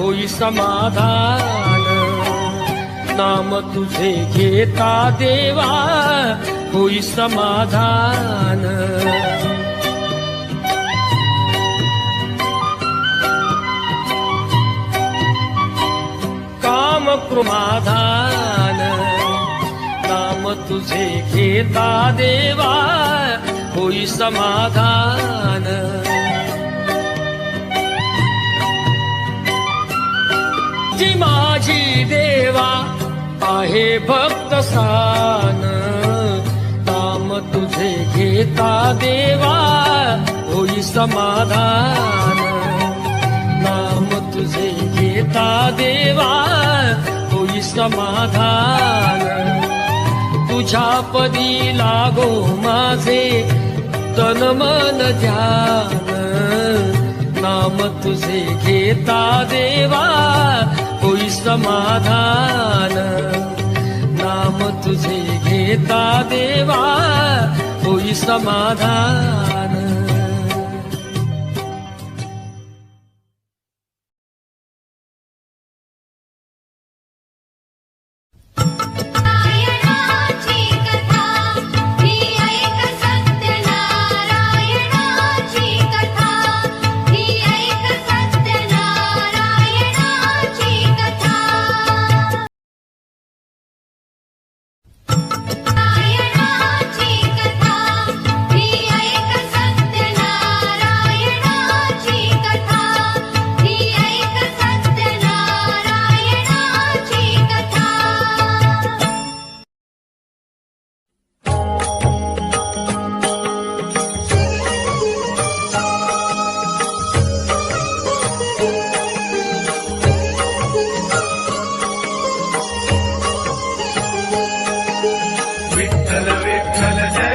होई समाधान नाम तुझे घेता देवा होई समाधान। काम क्रुमाधान तुझे घेता देवा होई समाधान. जी माझी देवा आहे भक्त सान काम तुझे घेता देवा होई समाधान. नाम तुझे घेता देवा होई समाधान. तुझ्या पदी लागो माझे तन मन ध्यान. नाम तुझे घेता देवा होई समाधान. नाम तुझे घेता देवा होई समाधान. चल जा